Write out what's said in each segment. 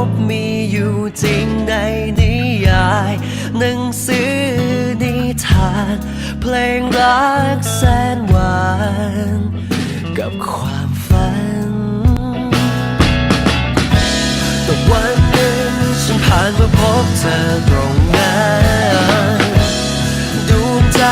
บ อยู่จริงในนิยาย หนังสือนิทาน เพลงรักแสนหวาน กับความฝัน แต่วันหนึ่งฉันผ่านมาพบเธอตรงนั้นดวงใจ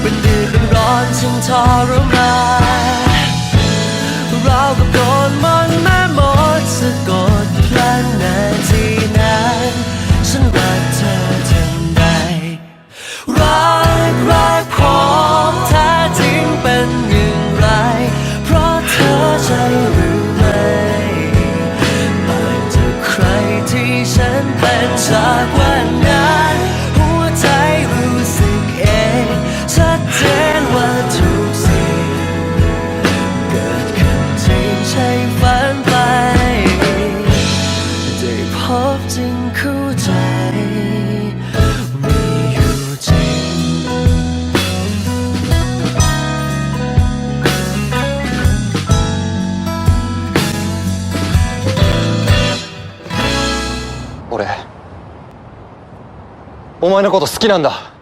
เป็นเดือดเป็นร้อนฉันทรมาน บจึงเข้าใจ มีอยู่จริง 俺お前のこと好きなんだ